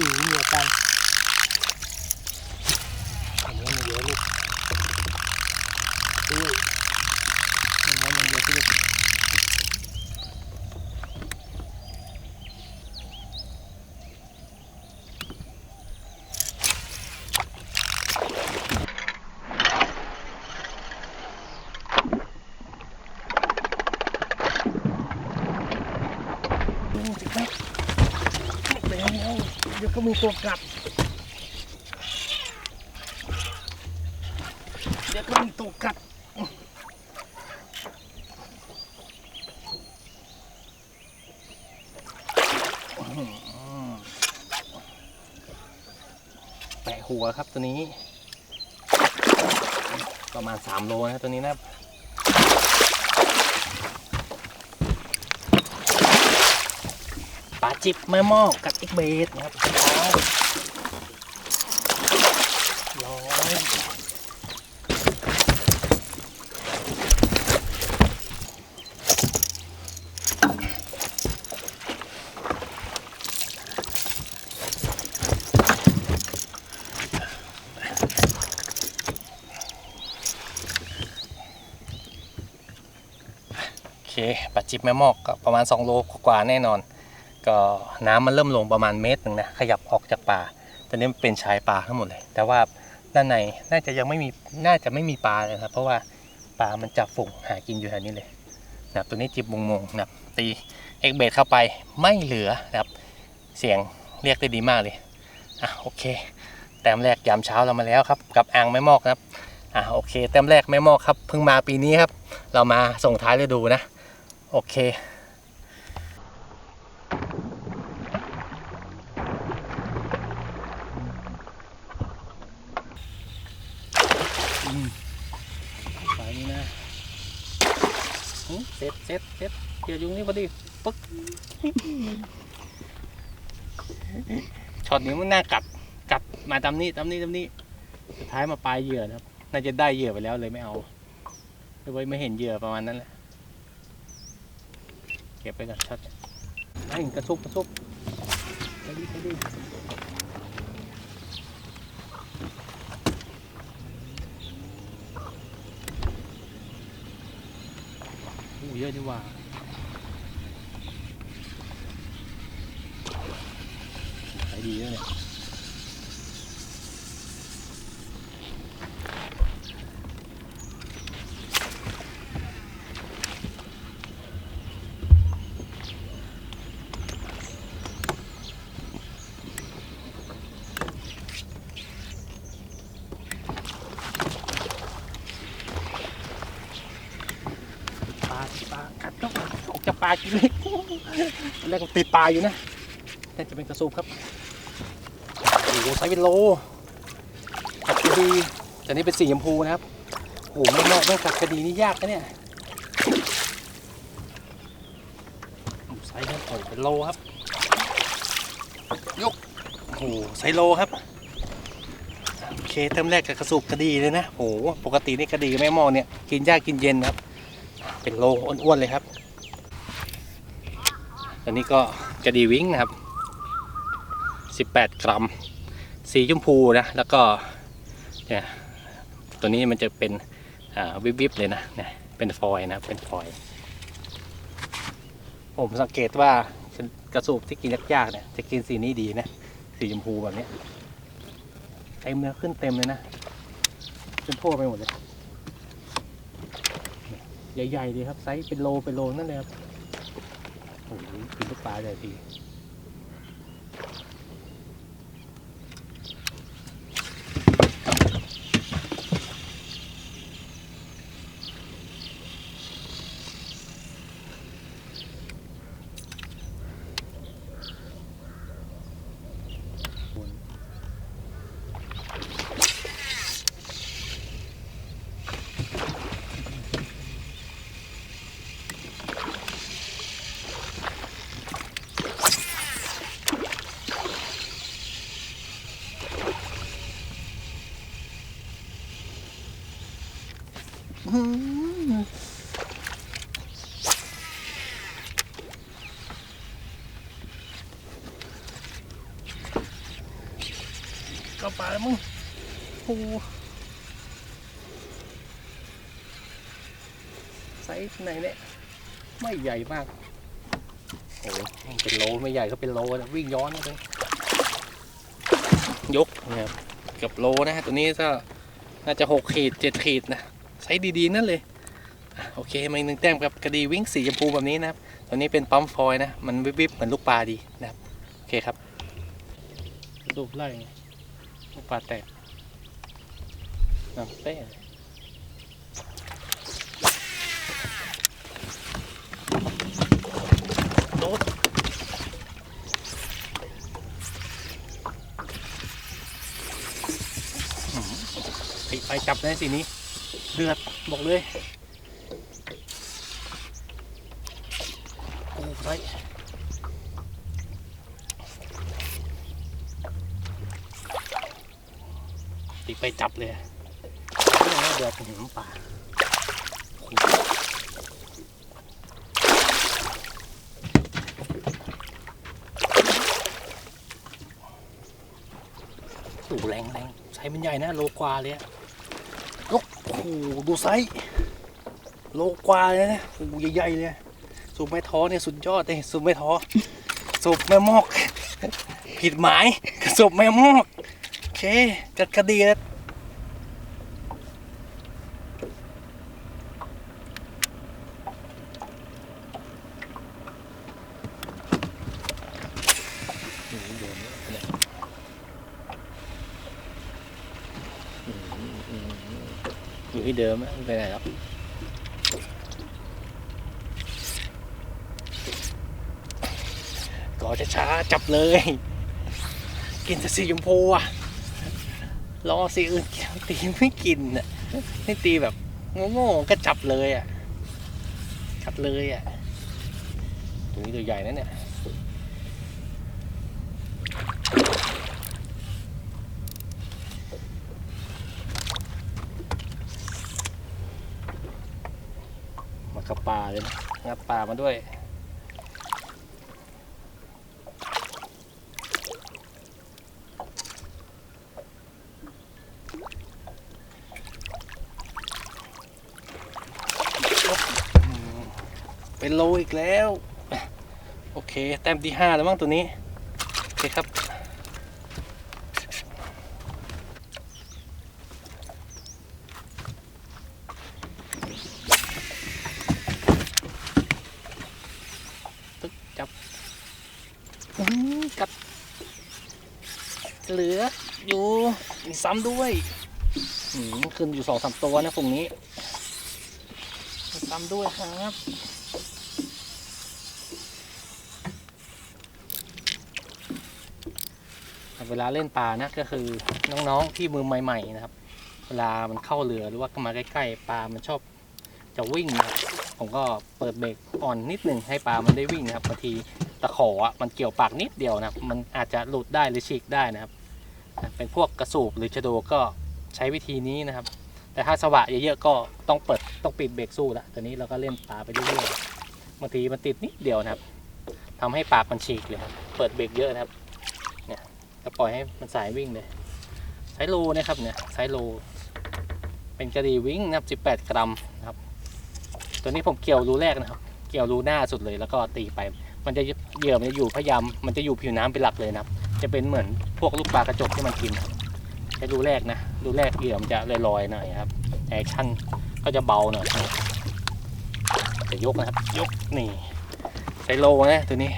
หือเหนียวกันอันนี้มันเยอะลูกอุ้ยมันม้วนอย่างเดียวที่ลูกดูสิครับเดี๋ยวเดี๋ยวก็ มีตัวกลับ เดี๋ยวก็มีตัวกัดแปะหัวครับตัวนี้ ประมาณ 3 โลนะตัวนี้นะครับ ปลาจิบแม่หมอกกัดอีกเบสนะครับร้อยโอเคปัจจิบแม่หมอกก็ประมาณ 2 โลกว่าแน่นอน ก็น้ำมันเริ่มลงประมาณเมตรหนึ่งนะขยับออกจากป่าตอนนี้มันเป็นชายป่าทั้งหมดเลย แต่ว่าด้านในน่าจะยังไม่มีน่าจะไม่มีปลาเลยครับ เพราะว่าปลามันจับฝูงหากินอยู่แถวนี้เลยนะตัวนี้จิบมงมงนะตีเอ็กเบดเข้าไปไม่เหลือนะครับเสียงเรียกได้ดีมากเลยอะโอเค แต้มแรกยามเช้าเรามาแล้วครับ กับอ่างแม่มอกนะครับอะโอเค แต้มแรกแม่มอกครับเพิ่งมาปีนี้ครับ เรามาส่งท้ายฤดูนะ โอเค อืมเซ็ตเซ็ตเซ็ตเกี่ยวยุงนี่พอดีปึ๊กช็อตนี้มันน่ากัดกัดมาตามนี้ตามนี้ตามนี้ สุดท้ายมาปลายเหยื่อนะครับ น่าจะได้เหยื่อไปแล้วเลยไม่เอาเลยไว้ไม่เห็นเหยื่อประมาณนั้นแหละเก็บไปก่อนช็อตไอ้กระซุบกระซุบไปดิไปดิ เยอะนี่ว่าขายดีด้วเนี่ย ปลาปลากัดต้องออกจาก ปลากินเลยตอนแรกก็ติดปลาอยู่นะน่าจะเป็นกระสูบครับโอ้โหไซส์เป็นโลกัดกระดีแต่นี่เป็นสีชมพูนะครับโอ้โหไม่นอกไม่กัดกระดีนี่ยากนะเนี่ยไซส์ครับโอ้เป็นโลครับ ยกโอ้โหไซส์โลครับโอเคเติมแรกกับกระสูบกระดีเลยนะโอ้โหปกตินี่กระดีแม่หมอเนี่ยกินยากกินเย็นครับ เป็นโลอ้วนๆเลยครับ อันนี้ก็กระดีวิ้งนะครับ 18 กรัม สีชมพูนะ แล้วก็เนี่ยตัวนี้มันจะเป็นอ่าวิบเลยนะเนี่ยเป็นฟอยนะเป็นฟอย ผมสังเกตว่ากระสูบที่กินยากๆเนี่ยจะกินสีนี้ดีนะ สีชมพูแบบนี้ยเต็มเลยขึ้นเต็มเลยนะเป็นทั่วไปหมดเลย ใหญ่ๆดีครับ ไซส์เป็นโลเป็นโลนั่นเลยครับ โอ้โหกินลูกปลาใหญ่ดี ปลาแล้วมึงโอไซส์ไหนเนี่ย ไม่ใหญ่มาก โอ้เป็นโลไม่ใหญ่ก็เป็นโลนะวิ่งย้อนเลยยกนะครับเกับโลนะฮะตัวนี้ก็น่าจะหกขีดเจ็ดขีดนะไซส์ดีๆนั่นเลย โอเคมาอีกหนึ่งแต้มกับกระดีวิ่งสีชมพูแบบนี้นะครับ ตัวนี้เป็นปั๊มฟอยนะ มันวิบๆเหมือนลูกปลาดีนะครับ โอเคครับ รูปไล่ ปลาแตกน้ำเต้โดดอื้อหือไปไปจับได้สินี้ เดือดบอกเลย โอ้ไป ไปจับเลยอะนี่เดือดถึงป่าโอ้โหแรงแรงไซส์มันใหญ่นะโลกว่าเลยอะโอ้โหดูไซส์โลกว่าเลยนะโอ้โหใหญ่ๆเลยสูบไม่ท้อเนี่ยสุดยอดเลยสูบไม่ท้อสูบแม่มอก ผิดหมายสูบแม่มอกโอเคจัดคดีแล้วอยู่ที่เดิมอะ ไม่ไปไหนหรอกก็จะช้าๆจับเลย กินแต่สีชมพูอะรอสีอื่นตีไม่กินอะนี่ตีแบบโง่ๆก็จับเลยอะจับเลยอะตัวนี้ตัวใหญ่นะเนี่ยมากับ ปลาเลยนะงับปลามาด้วย เป็นโลอีกแล้ว โอเค แต้มที่ห้าแล้วมั้งตัวนี้ โอเคครับ ตึกจับอื้อหือกัด เหลืออยู่มี ซ้ำด้วยอืมขึ้นอยู่สองสามตัวนะฝั่งนี้ตามด้วยครับเวลาเล่นปลานะก็คือน้องๆที่มือใหม่ๆนะครับ เวลามันเข้าเรือหรือว่ามาใกล้ๆปลามันชอบจะวิ่งนะครับผมก็เปิดเบรกอ่อนนิดหนึ่งให้ปลามันได้วิ่งนะครับบางทีตะขออะมันเกี่ยวปากนิดเดียวนะครับ มันอาจจะหลุดได้หรือฉีกได้นะครับ เป็นพวกกระสูบหรือชะโดก็ใช้วิธีนี้นะครับ แต่ถ้าสวะเยอะๆก็ต้องเปิดต้องปิดเบรกสู้ละตอนนี้เราก็เล่นปลาไปเรื่อยๆบางทีมันติดนิดเดียวนะครับทำให้ปากมันฉีกเลยครับเปิดเบรกเยอะนะครับเนี่ยก็ปล่อยให้มันสายวิ่งเลยไซโลนะครับเนี่ยไซโล เป็นกระดีวิ่งนะครับ18 กรัมนะครับ ตัวนี้ผมเกี่ยวรูแรกนะครับ เกี่ยวรูหน้าสุดเลยแล้วก็ตีไป มันจะเหยื่อมันจะอยู่พยายามมันจะอยู่ผิวน้ำเป็นหลักเลยนะครับ จะเป็นเหมือนพวกลูกปลากระจกที่มันกินครับใช้รูแรกนะรูแรกเหยื่อมันจะลอยๆหน่อยครับแอคชั่นก็จะเบาหน่อยจะยกนะครับยกนี่ไซโลนะตัวนี้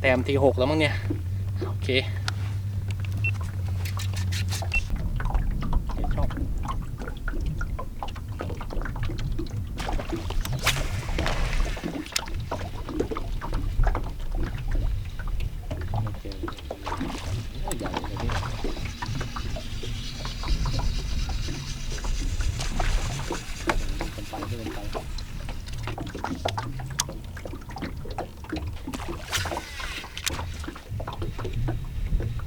แต้มทีหกแล้วมั้งเนี่ยโอเคชอบไม่เจอโอ้ใหญ่เลยเนี่ย เป็นไปเดินไป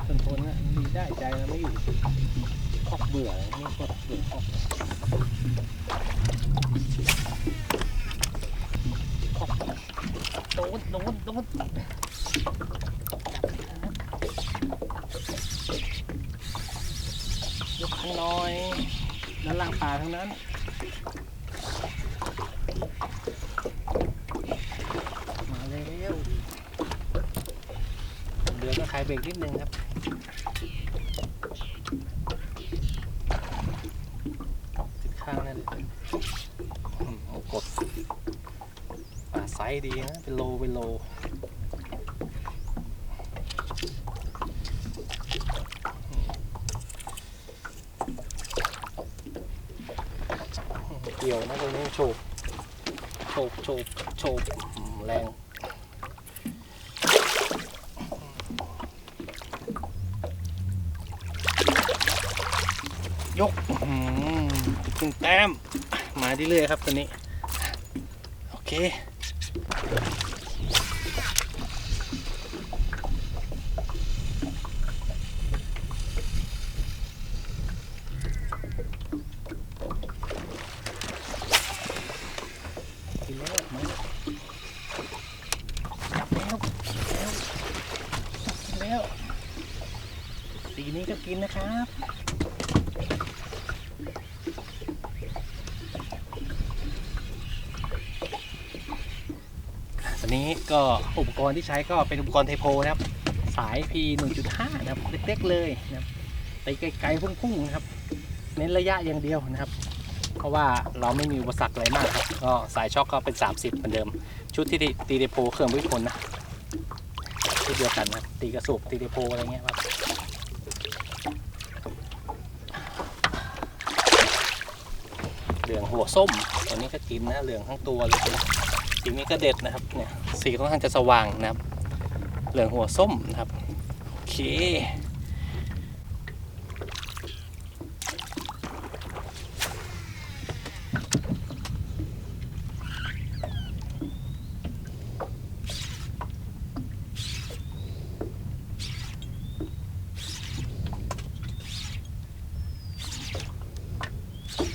ทนทนนะดีได้ใจเราไม่อยู่คอกเบื่อนี่ก็เบื่อคอกคอกโดนโดนโดน หน่ อยด้านล่างป่าทั้งนั้นมาเร็วเรือก็คลายเบรกนิดนึงครับติดข้างนั่นเลยอืมเอากดป่าไซส์ดีนะเป็นโลเป็นโล เกี่ยวนะตรงนี้โฉ บโฉบโฉบโฉบแรงยกถึงแต้มมาเรื่อยๆครับตัวนี้ โอเค กินแล้วมาจับแล้วแล้วกินแล้วสีนี้ก็กินนะครับ อั นนี้ก็อุปกรณ์ที่ใช้ก็เป็นอุปกรณ์เทโพนะครับ สาย P 1.5 นะครับเล็กๆเลยนะครับตีไกลๆพุ่งๆนะครับ เน้นระยะอย่างเดียวนะครับ เพราะว่าเราไม่มีอุปสรรคอะไรมากครับก็สายช็อคก็เป็น 30 เหมือนเดิม ชุดที่ตีเดโพเครื่องวิพลนะชุดเดียวกันนะตีกระสุบตีเดโพอะไรเงี้ยครับเหลืองหัวส้มตัวนี้ก็กินนะเหลืองทั้งตัวเลย สีนี้ก็เด็ดนะครับเนี่ยสีค่อนข้างจะสว่างนะครับ เหลืองหัวส้มนะครับ โอเค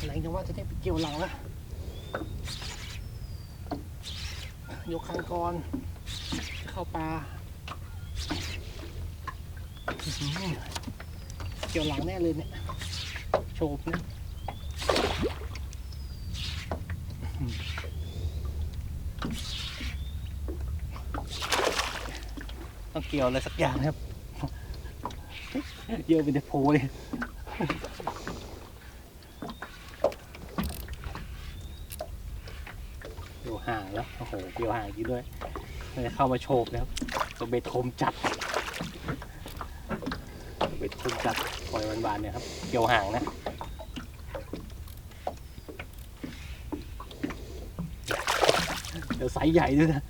ไหนจะว่าจะได้ไปเกี่ยวหลังนะยกคางก่อนเข้าปลาอื้อหือเกี่ยวหลังแน่เลยเนี่ย โฉ บนะต้องเกี่ยวอะไรสักอย่างนะครับ เยอะเป็นแต่โพเลยอยู่ห่างแล้วโอ้โหเกี่ยวห่างจริงด้วยเลยเข้ามาโฉบแล้วตัวเบ็ดคมจัดเบ็ดคมจัดปล่อยบานๆเนี่ยครับ เกี่ยวห่างนะ ไซส์ใหญ่ด้วยนะ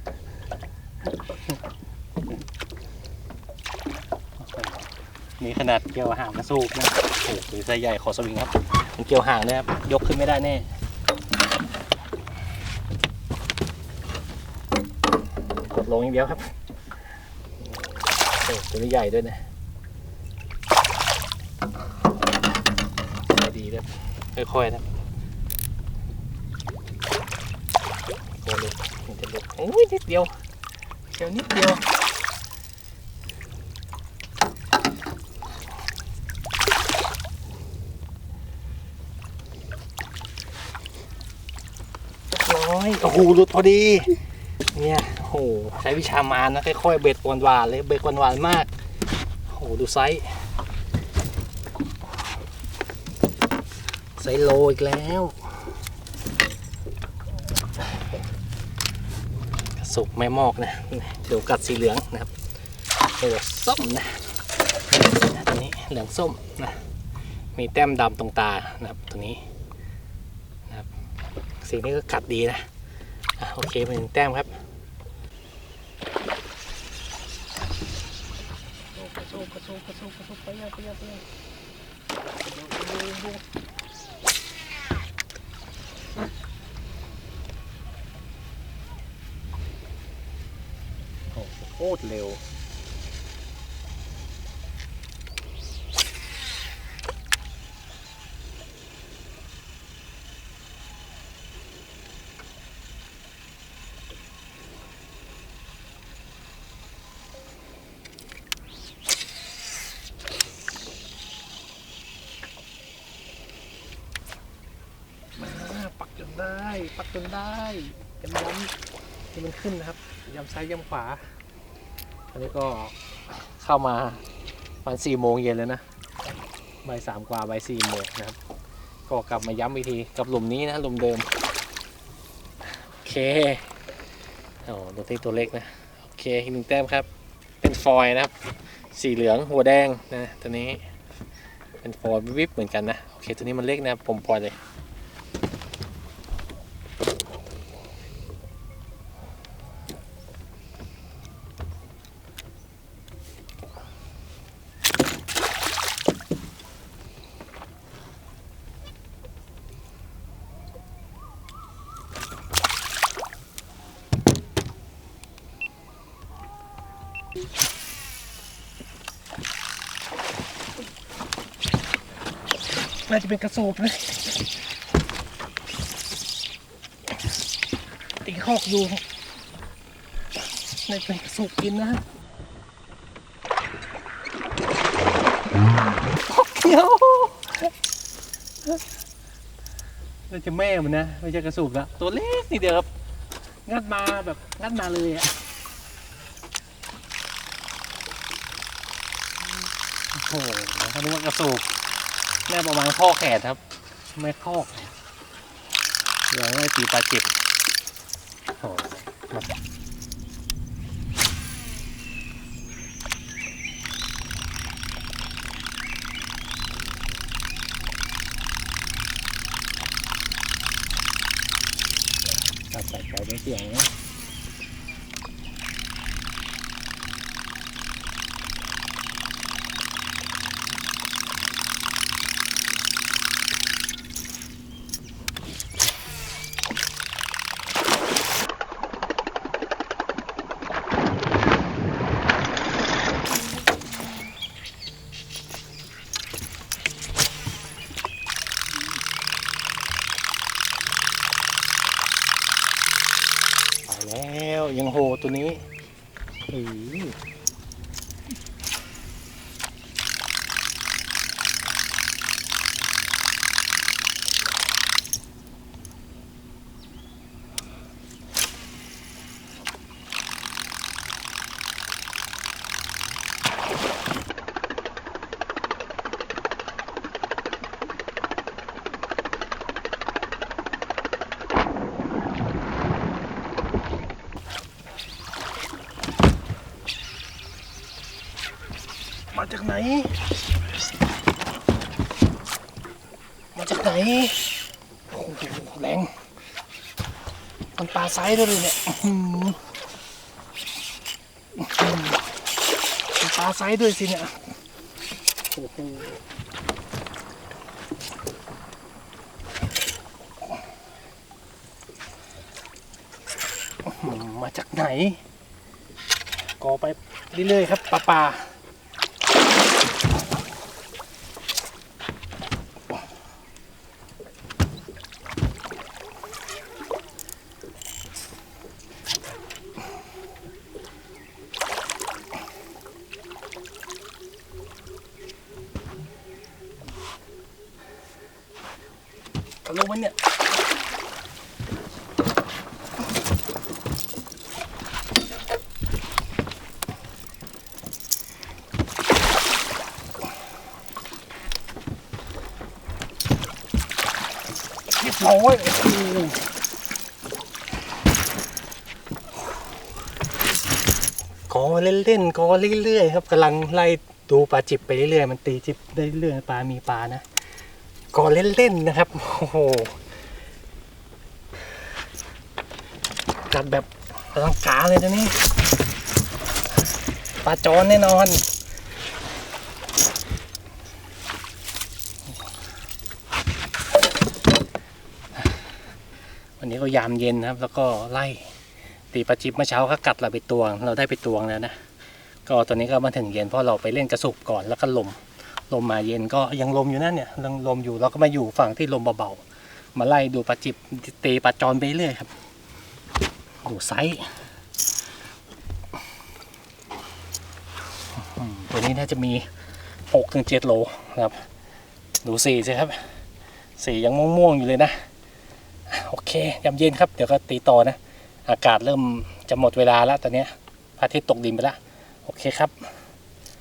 นี่ขนาดเกี่ยวห่างกระสูบนะโอ้โหไซส์ใหญ่ขอสวิงครับมันเกี่ยวห่างเนี่ยครับยกขึ้นไม่ได้แน่กดลงอย่างเดียวครับโอ้ตัวนี้ใหญ่ด้วยนะใจดีนะค่อยๆนะโอ้ลูกมันจะลุก โอ้ยนิดเดียวเชียวนิดเดียวร้อยโอ้โหหลุดพอดี เนี่ยโหใช้วิชามารนะค่อยๆเบ็ดหวานๆเลยเบ็ดหวานๆมากโหดูไซส์ไซส์โลอีกแล้วกระ สุกไม่มอกนะเดี๋ยวกัดสีเหลืองนะครับเหลืองส้มนะตัวนี้เหลืองส้มนะมีแต้มดำตรงตานะครับตัวนี้นะครับสีนี้ก็กัดดีนะอะโอเคเป็นแต้มครับกระโซกกระโซกกระโซกกระโซกไปยังไปยังไปยัง ตรเร็ว มาปักจนได้ ปักจนได้ย้ำๆให้มันขึ้นนะครับย้ำซ้ายย้ำขวา อันนี้ก็เข้ามาประมาณสี่โมงเย็นแล้วนะบ่ายสามกว่าบ่ายสี่โมงนะครับ ก็กลับมาย้ำอีกทีกับหลุมนี้นะหลุมเดิม โอเคโอ้ตัวที่ตัวเล็กนะ โอเคอีกหนึ่งแต้มครับ เป็นฟอยนะครับ สีเหลืองหัวแดงนะตัวนี้ เป็นฟอยวิบเหมือนกันนะ โอเคตัวนี้มันเล็กนะผมปล่อยเลย น่าจะเป็นกระสูบนะตีคอกดูน่าจะเป็นกระสูบกินนะคอกเขียวน่าจะแม่มันนะไม่ใช่กระสูบละตัวเล็กนิดเดียวครับงัดมาแบบงัดมาเลยอะโอ้โหเขานึกว่ากระสูบ แม่ประมาณข้อแขนครับ ไม่ข้อยังไม่ตีปลาจิบโอ้มาตัดใส่ใจไม่เสียงนะไปแล้วยังโห ตัวนี้อือ มาจากไหนมาจากไหน โอ้โหแรงมันปลาไซส์ด้วยเลยเนี่ยมันปลาไซส์ด้วยสิเนี่ย โอ้โหมาจากไหนก่อไปเรื่อยๆครับปลาปลา โอ้โหกอเล่นๆกอเรื่อยๆครับกำลังไล่ดูปลาจิบไปเรื่อยๆมันตีจิบได้เรื่อยปลามีปลานะกอเล่นๆนะครับโอ้โหจัดแบบอลังการเลยนะนี่ปลาจอนแน่นอน วันนี้ก็ยามเย็นนะครับ แล้วก็ไล่ตีปลาจิบเมื่อเช้าก็กัดเราไปตวง เราได้ไปตวงแล้วนะก็ตอนนี้ก็มาถึงเย็นเพราะเราไปเล่นกระสุบก่อนแล้วก็ลมลมมาเย็นก็ยังลมอยู่นั่นเนี่ยยังลมอยู่เราก็มาอยู่ฝั่งที่ลมเบาๆมาไล่ดูปลาจิบตีปลาจอนไปเรื่อยครับดูไซส์ตัวนี้น่าจะมี6ถึง7โลนะครับ ดูสีสิครับสียังม่วงๆอยู่เลยนะ โอเคยามเย็นครับ เดี๋ยวก็ตีต่อนะ อากาศเริ่มจะหมดเวลาแล้วตอนนี้พระอาทิตย์ตกดินไปแล้ว โอเคครับ